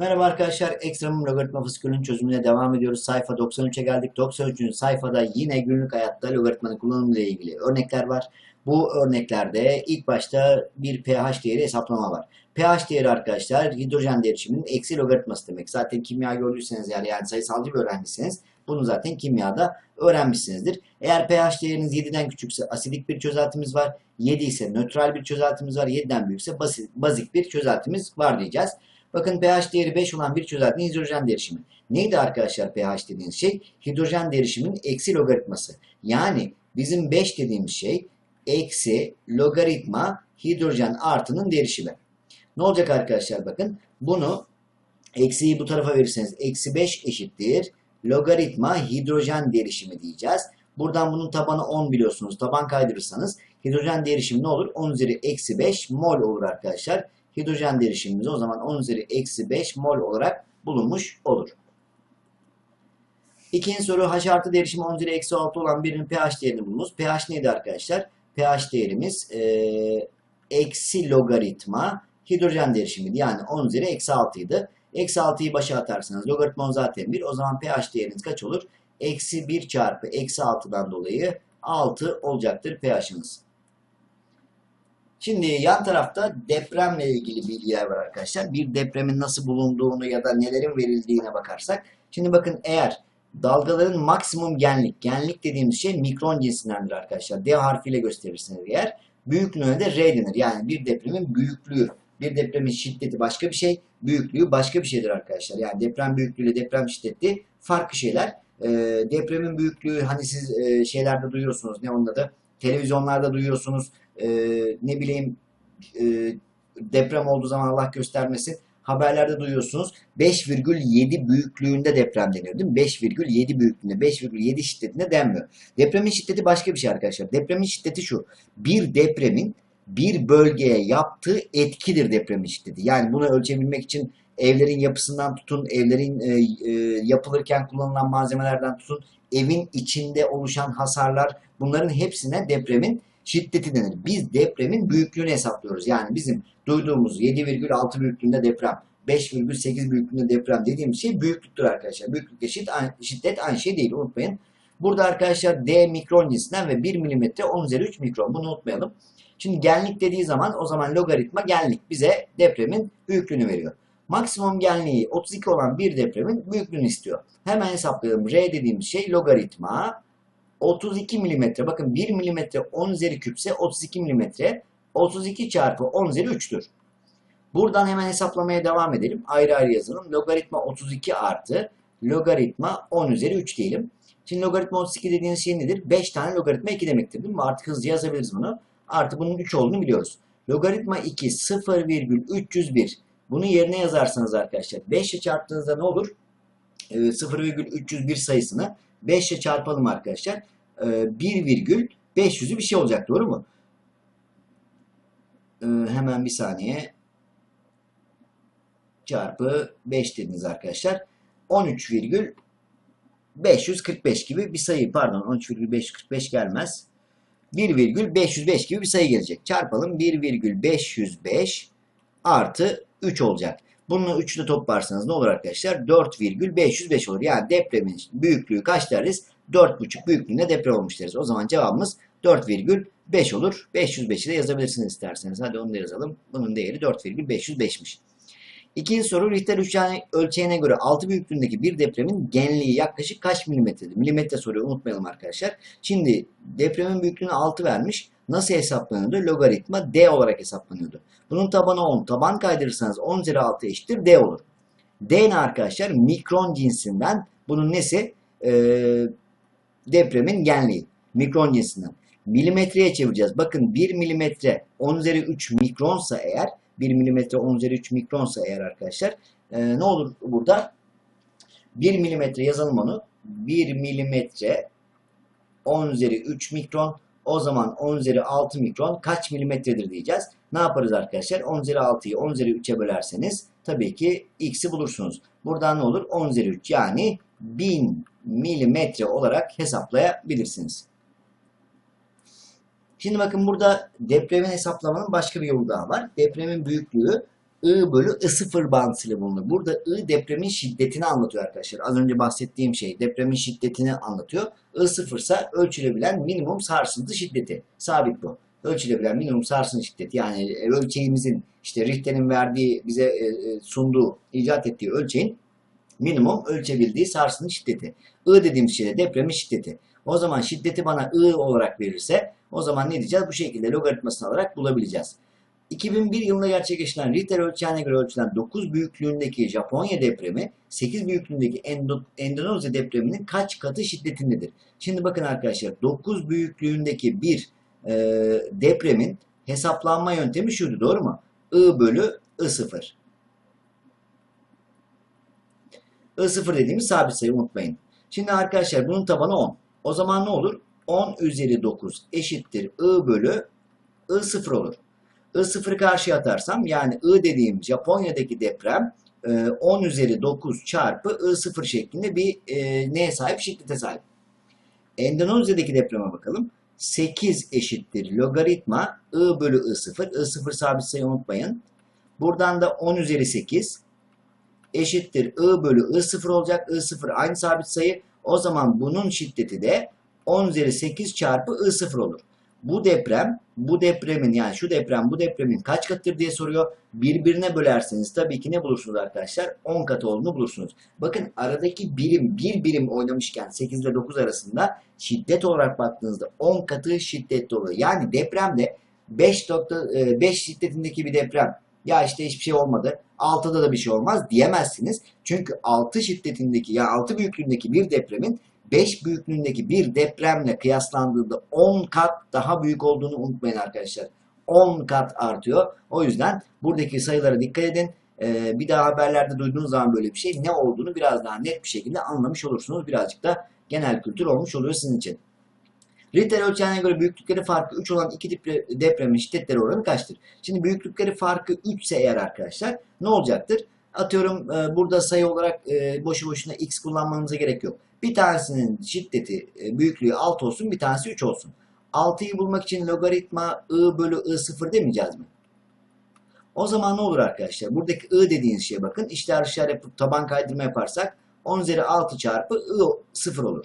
Merhaba arkadaşlar, Ekstremum Logaritma Fasikülünün çözümüne devam ediyoruz. Sayfa 93'e geldik. 93. sayfada yine günlük hayatta logaritmanın kullanımı ile ilgili örnekler var. Bu örneklerde ilk başta bir pH değeri hesaplama var. pH değeri arkadaşlar hidrojen derişiminin eksi logaritması demek. Zaten kimya gördüyseniz yani, yani sayısalcı bir öğrencisiniz. Bunu zaten kimyada öğrenmişsinizdir. Eğer pH değeriniz 7'den küçükse asidik bir çözeltimiz var. 7 ise nötral bir çözeltimiz var. 7'den büyükse basit, bazik bir çözeltimiz var diyeceğiz. Bakın pH değeri 5 olan bir çözeltinin hidrojen derişimi. Neydi arkadaşlar pH dediğiniz şey? Hidrojen derişimin eksi logaritması. Yani bizim 5 dediğimiz şey eksi logaritma hidrojen artının derişimi. Ne olacak arkadaşlar bakın. Bunu eksiyi bu tarafa verirseniz eksi 5 eşittir. Logaritma hidrojen derişimi diyeceğiz. Buradan bunun tabanı 10 biliyorsunuz. Taban kaydırırsanız hidrojen derişimi ne olur? 10 üzeri eksi 5 mol olur arkadaşlar hidrojen derişimimiz o zaman 10 üzeri eksi 5 mol olarak bulunmuş olur. İkinci soru H artı derişimi 10 üzeri eksi 6 olan birinin pH değerini bulunuz. pH neydi arkadaşlar? pH değerimiz e, eksi logaritma hidrojen derişimiydi. Yani 10 üzeri eksi 6 idi. Eksi 6'yı başa atarsanız logaritma zaten 1. O zaman pH değeriniz kaç olur? Eksi 1 çarpı eksi 6'dan dolayı 6 olacaktır pH'ınız. Şimdi yan tarafta depremle ilgili bilgiler var arkadaşlar. Bir depremin nasıl bulunduğunu ya da nelerin verildiğine bakarsak. Şimdi bakın eğer dalgaların maksimum genlik, genlik dediğimiz şey mikron cinsindendir arkadaşlar. D harfiyle gösterirseniz eğer büyüklüğüne de R denir. Yani bir depremin büyüklüğü, bir depremin şiddeti başka bir şey, büyüklüğü başka bir şeydir arkadaşlar. Yani deprem büyüklüğü ile deprem şiddeti farklı şeyler. E, depremin büyüklüğü hani siz e, şeylerde duyuyorsunuz ne onda da televizyonlarda duyuyorsunuz e, ne bileyim e, deprem olduğu zaman Allah göstermesin haberlerde duyuyorsunuz 5,7 büyüklüğünde deprem deniyor değil mi? 5,7 büyüklüğünde 5,7 şiddetinde denmiyor. Depremin şiddeti başka bir şey arkadaşlar. Depremin şiddeti şu. Bir depremin bir bölgeye yaptığı etkidir depremin şiddeti. Yani bunu ölçebilmek için evlerin yapısından tutun, evlerin e, e, yapılırken kullanılan malzemelerden tutun, evin içinde oluşan hasarlar bunların hepsine depremin şiddeti denir. Biz depremin büyüklüğünü hesaplıyoruz. Yani bizim duyduğumuz 7,6 büyüklüğünde deprem, 5,8 büyüklüğünde deprem dediğimiz şey büyüklüktür arkadaşlar. Büyüklükle şiddet, şiddet aynı şey değil unutmayın. Burada arkadaşlar D mikron cinsinden ve 1 milimetre 10 üzeri 3 mikron bunu unutmayalım. Şimdi genlik dediği zaman o zaman logaritma genlik bize depremin büyüklüğünü veriyor. Maksimum genliği 32 olan bir depremin büyüklüğünü istiyor. Hemen hesaplayalım. R dediğimiz şey logaritma 32 milimetre. Bakın 1 milimetre 10 üzeri küpse 32 milimetre. 32 çarpı 10 üzeri 3'tür. Buradan hemen hesaplamaya devam edelim. Ayrı ayrı yazalım. Logaritma 32 artı logaritma 10 üzeri 3 diyelim. Şimdi logaritma 32 dediğiniz şey nedir? 5 tane logaritma 2 demektir değil mi? Artık hızlı yazabiliriz bunu. Artı bunun 3 olduğunu biliyoruz. Logaritma 2 0,301. Bunu yerine yazarsanız arkadaşlar 5 ile çarptığınızda ne olur? 0,301 ee, sayısını 5 ile çarpalım arkadaşlar. 1,500'ü ee, bir şey olacak doğru mu? Ee, hemen bir saniye. Çarpı 5 dediniz arkadaşlar. 13,545 gibi bir sayı pardon 13,545 gelmez. 1,505 gibi bir sayı gelecek. Çarpalım 1,505 artı 3 olacak. Bunu 3 ile toplarsanız ne olur arkadaşlar? 4,505 olur. Yani depremin büyüklüğü kaç deriz? 4,5 büyüklüğünde deprem olmuş deriz. O zaman cevabımız 4,5 olur. 505'i de yazabilirsiniz isterseniz. Hadi onu da yazalım. Bunun değeri 4,505'miş. İkinci soru Richter ölçeğine göre 6 büyüklüğündeki bir depremin genliği yaklaşık kaç milimetredir? Milimetre soruyu unutmayalım arkadaşlar. Şimdi depremin büyüklüğünü 6 vermiş. Nasıl hesaplanıyordu? Logaritma D olarak hesaplanıyordu. Bunun tabanı 10. Taban kaydırırsanız 10 üzeri 6 eşittir D olur. D ne arkadaşlar? Mikron cinsinden. Bunun nesi? Ee, depremin genliği. Mikron cinsinden. Milimetreye çevireceğiz. Bakın 1 milimetre 10 üzeri 3 mikronsa eğer 1 milimetre 10 üzeri 3 mikronsa eğer arkadaşlar e, ne olur burada? 1 milimetre yazalım onu. 1 milimetre 10 üzeri 3 mikron o zaman 10 üzeri 6 mikron kaç milimetredir diyeceğiz. Ne yaparız arkadaşlar? 10 üzeri 6'yı 10 üzeri 3'e bölerseniz tabii ki x'i bulursunuz. Buradan ne olur? 10 üzeri 3 yani 1000 milimetre olarak hesaplayabilirsiniz. Şimdi bakın burada depremin hesaplamanın başka bir yolu daha var. Depremin büyüklüğü I bölü I0 bağıntısıyla bulunur. Burada I depremin şiddetini anlatıyor arkadaşlar. Az önce bahsettiğim şey depremin şiddetini anlatıyor. I0 ise ölçülebilen minimum sarsıntı şiddeti. Sabit bu. Ölçülebilen minimum sarsıntı şiddeti yani ölçeğimizin işte Richter'in verdiği bize e, e, sunduğu, icat ettiği ölçeğin minimum ölçebildiği sarsıntı şiddeti. I dediğimiz şey de depremin şiddeti. O zaman şiddeti bana I olarak verirse o zaman ne diyeceğiz? Bu şekilde logaritmasını alarak bulabileceğiz. 2001 yılında gerçekleşen Richter ölçeğine göre ölçülen 9 büyüklüğündeki Japonya depremi 8 büyüklüğündeki Endo Endonezya depreminin kaç katı şiddetindedir? Şimdi bakın arkadaşlar 9 büyüklüğündeki bir e, depremin hesaplanma yöntemi şuydu doğru mu? I bölü I0. I0 dediğimiz sabit sayı unutmayın. Şimdi arkadaşlar bunun tabanı 10. O zaman ne olur? 10 üzeri 9 eşittir I bölü I0 olur. I0'ı karşıya atarsam yani I dediğim Japonya'daki deprem 10 üzeri 9 çarpı I0 şeklinde bir e, neye sahip? Şiddete sahip. Endonezya'daki depreme bakalım. 8 eşittir logaritma I bölü I0. I0 sabit sayı unutmayın. Buradan da 10 üzeri 8 eşittir I bölü I0 olacak. I0 aynı sabit sayı. O zaman bunun şiddeti de 10 üzeri 8 çarpı I0 olur. Bu deprem, bu depremin yani şu deprem bu depremin kaç katıdır diye soruyor. Birbirine bölerseniz tabii ki ne bulursunuz arkadaşlar? 10 katı olduğunu bulursunuz. Bakın aradaki birim, bir birim oynamışken 8 ile 9 arasında şiddet olarak baktığınızda 10 katı şiddetli oluyor. Yani depremde 5, 5 şiddetindeki bir deprem ya işte hiçbir şey olmadı. 6'da da bir şey olmaz diyemezsiniz. Çünkü 6 şiddetindeki ya 6 büyüklüğündeki bir depremin 5 büyüklüğündeki bir depremle kıyaslandığında 10 kat daha büyük olduğunu unutmayın arkadaşlar. 10 kat artıyor. O yüzden buradaki sayılara dikkat edin. Ee, bir daha haberlerde duyduğunuz zaman böyle bir şey ne olduğunu biraz daha net bir şekilde anlamış olursunuz. Birazcık da genel kültür olmuş oluyor sizin için. Richter ölçeğine göre büyüklükleri farkı 3 olan iki depremin şiddetleri oranı kaçtır? Şimdi büyüklükleri farkı 3 ise eğer arkadaşlar ne olacaktır? Atıyorum e, burada sayı olarak e, boşu boşuna x kullanmanıza gerek yok. Bir tanesinin şiddeti, e, büyüklüğü 6 olsun, bir tanesi 3 olsun. 6'yı bulmak için logaritma I bölü I0 demeyeceğiz mi? O zaman ne olur arkadaşlar? Buradaki I dediğiniz şeye bakın. İşler dışarı yapıp taban kaydırma yaparsak 10 üzeri 6 çarpı I 0 olur.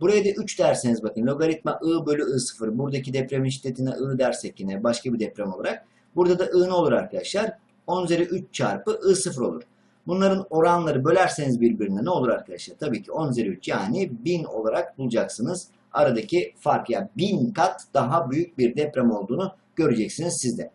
Buraya da 3 derseniz bakın logaritma I bölü I0. Buradaki depremin şiddetine I dersek yine başka bir deprem olarak. Burada da I ne olur arkadaşlar? 10 üzeri 3 çarpı I0 olur. Bunların oranları bölerseniz birbirine ne olur arkadaşlar? Tabii ki 10 üzeri 3 yani 1000 olarak bulacaksınız. Aradaki fark yani 1000 kat daha büyük bir deprem olduğunu göreceksiniz sizde.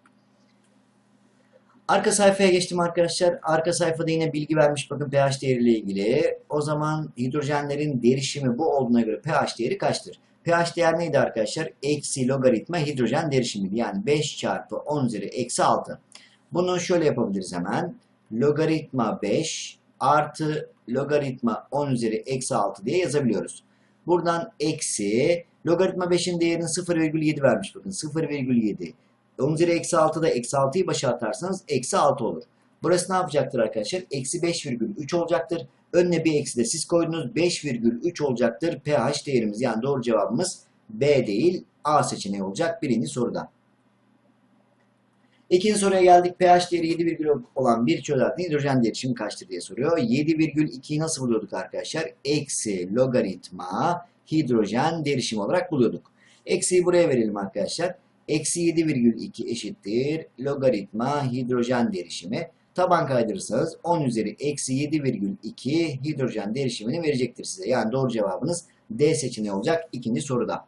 Arka sayfaya geçtim arkadaşlar. Arka sayfada yine bilgi vermiş bakın pH değeriyle ilgili. O zaman hidrojenlerin derişimi bu olduğuna göre pH değeri kaçtır? pH değer neydi arkadaşlar? Eksi logaritma hidrojen derişimiydi. Yani 5 çarpı 10 üzeri eksi 6. Bunu şöyle yapabiliriz hemen. Logaritma 5 artı logaritma 10 üzeri eksi 6 diye yazabiliyoruz. Buradan eksi logaritma 5'in değerini 0,7 vermiş bakın. 0,7 10 üzeri eksi 6'da eksi 6'yı başa atarsanız eksi 6 olur. Burası ne yapacaktır arkadaşlar? Eksi 5,3 olacaktır. Önüne bir eksi de siz koydunuz. 5,3 olacaktır pH değerimiz. Yani doğru cevabımız B değil A seçeneği olacak birinci soruda. İkinci soruya geldik. pH değeri 7,1 olan bir çözeltinin hidrojen derişimi kaçtır diye soruyor. 7,2'yi nasıl buluyorduk arkadaşlar? Eksi logaritma hidrojen derişimi olarak buluyorduk. Eksiyi buraya verelim arkadaşlar. Eksi 7,2 eşittir logaritma hidrojen derişimi. Taban kaydırırsanız 10 üzeri eksi 7,2 hidrojen derişimini verecektir size. Yani doğru cevabınız D seçeneği olacak ikinci soruda.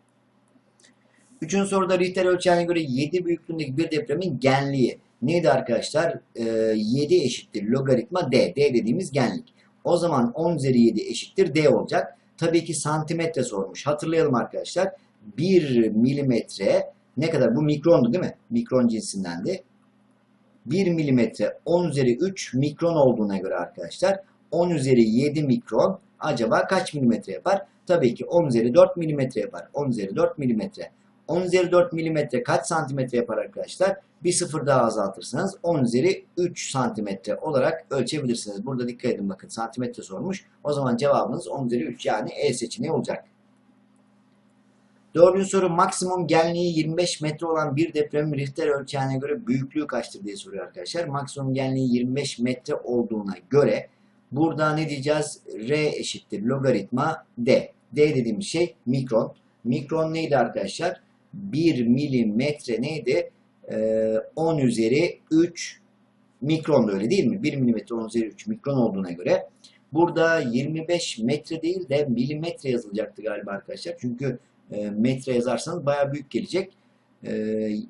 Üçüncü soruda Richter ölçeğine göre 7 büyüklüğündeki bir depremin genliği neydi arkadaşlar? Ee, 7 eşittir logaritma D. D dediğimiz genlik. O zaman 10 üzeri 7 eşittir D olacak. Tabii ki santimetre sormuş. Hatırlayalım arkadaşlar. 1 milimetre ne kadar? Bu mikrondu değil mi? Mikron cinsindendi. 1 milimetre 10 üzeri 3 mikron olduğuna göre arkadaşlar 10 üzeri 7 mikron acaba kaç milimetre yapar? Tabii ki 10 üzeri 4 milimetre yapar. 10 üzeri 4 milimetre. 10 üzeri 4 milimetre kaç santimetre yapar arkadaşlar? Bir sıfır daha azaltırsanız 10 üzeri 3 santimetre olarak ölçebilirsiniz. Burada dikkat edin bakın santimetre sormuş. O zaman cevabınız 10 üzeri 3 yani E seçeneği olacak. Dördüncü soru maksimum genliği 25 metre olan bir depremin Richter ölçeğine göre büyüklüğü kaçtır diye soruyor arkadaşlar. Maksimum genliği 25 metre olduğuna göre burada ne diyeceğiz? R eşittir logaritma D. D dediğimiz şey mikron. Mikron neydi arkadaşlar? 1 milimetre neydi? Ee, 10 üzeri 3 mikron da öyle değil mi? 1 milimetre 10 üzeri 3 mikron olduğuna göre burada 25 metre değil de milimetre yazılacaktı galiba arkadaşlar. Çünkü e, metre yazarsanız bayağı büyük gelecek. E,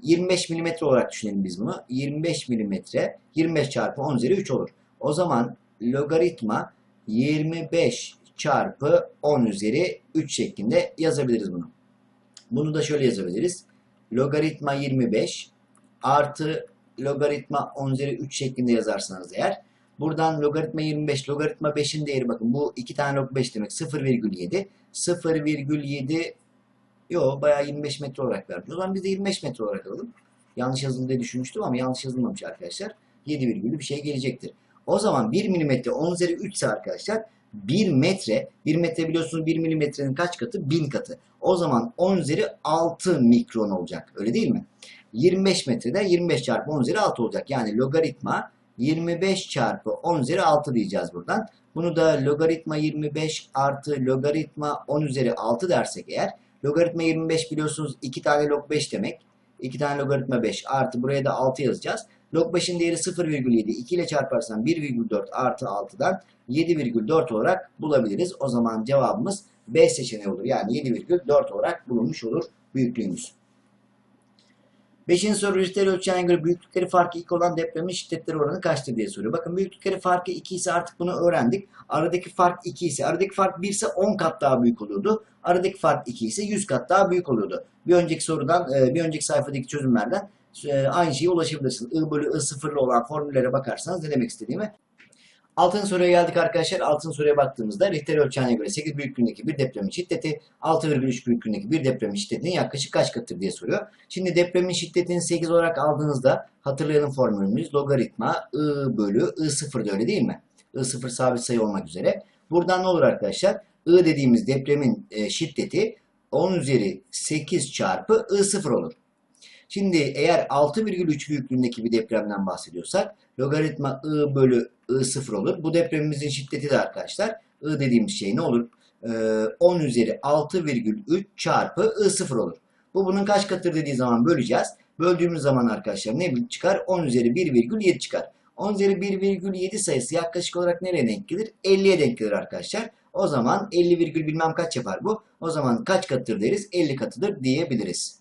25 milimetre olarak düşünelim biz bunu. 25 milimetre 25 çarpı 10 üzeri 3 olur. O zaman logaritma 25 çarpı 10 üzeri 3 şeklinde yazabiliriz bunu. Bunu da şöyle yazabiliriz. Logaritma 25 artı logaritma 10 üzeri 3 şeklinde yazarsanız eğer buradan logaritma 25 logaritma 5'in değeri bakın bu iki tane log 5 demek 0,7 0,7 Yo bayağı 25 metre olarak vermiş. O zaman biz de 25 metre olarak alalım. Yanlış yazıldı diye düşünmüştüm ama yanlış yazılmamış arkadaşlar. 7 virgülü bir şey gelecektir. O zaman 1 milimetre 10 üzeri 3 ise arkadaşlar 1 metre, 1 metre biliyorsunuz 1 milimetrenin kaç katı? 1000 katı. O zaman 10 üzeri 6 mikron olacak. Öyle değil mi? 25 metrede 25 çarpı 10 üzeri 6 olacak. Yani logaritma 25 çarpı 10 üzeri 6 diyeceğiz buradan. Bunu da logaritma 25 artı logaritma 10 üzeri 6 dersek eğer logaritma 25 biliyorsunuz 2 tane log 5 demek. 2 tane logaritma 5 artı buraya da 6 yazacağız. Log 5'in değeri 0,7. 2 ile çarparsan 1,4 artı 6'dan 7,4 olarak bulabiliriz. O zaman cevabımız B seçeneği olur. Yani 7,4 olarak bulunmuş olur büyüklüğümüz. Beşinci soru Richter ölçeğine göre büyüklükleri farkı 2 olan depremin şiddetleri oranı kaçtır diye soruyor. Bakın büyüklükleri farkı 2 ise artık bunu öğrendik. Aradaki fark 2 ise, aradaki fark 1 ise 10 kat daha büyük oluyordu. Aradaki fark 2 ise 100 kat daha büyük oluyordu. Bir önceki sorudan, e, bir önceki sayfadaki çözümlerden e, aynı şeye ulaşabilirsiniz. I bölü I sıfırlı olan formüllere bakarsanız ne demek istediğimi Altın soruya geldik arkadaşlar. Altın soruya baktığımızda Richter ölçeğine göre 8 büyüklüğündeki bir depremin şiddeti 6,3 büyüklüğündeki bir depremin şiddetinin yaklaşık kaç katıdır diye soruyor. Şimdi depremin şiddetini 8 olarak aldığınızda hatırlayalım formülümüz logaritma I bölü I0 da öyle değil mi? I0 sabit sayı olmak üzere. Buradan ne olur arkadaşlar? I dediğimiz depremin e, şiddeti 10 üzeri 8 çarpı I0 olur. Şimdi eğer 6,3 büyüklüğündeki bir depremden bahsediyorsak logaritma I bölü I0 olur. Bu depremimizin şiddeti de arkadaşlar I dediğimiz şey ne olur? Ee, 10 üzeri 6,3 çarpı I0 olur. Bu bunun kaç katıdır dediği zaman böleceğiz. Böldüğümüz zaman arkadaşlar ne çıkar? 10 üzeri 1,7 çıkar. 10 üzeri 1,7 sayısı yaklaşık olarak nereye denk gelir? 50'ye denk gelir arkadaşlar. O zaman 50 virgül bilmem kaç yapar bu. O zaman kaç katıdır deriz? 50 katıdır diyebiliriz.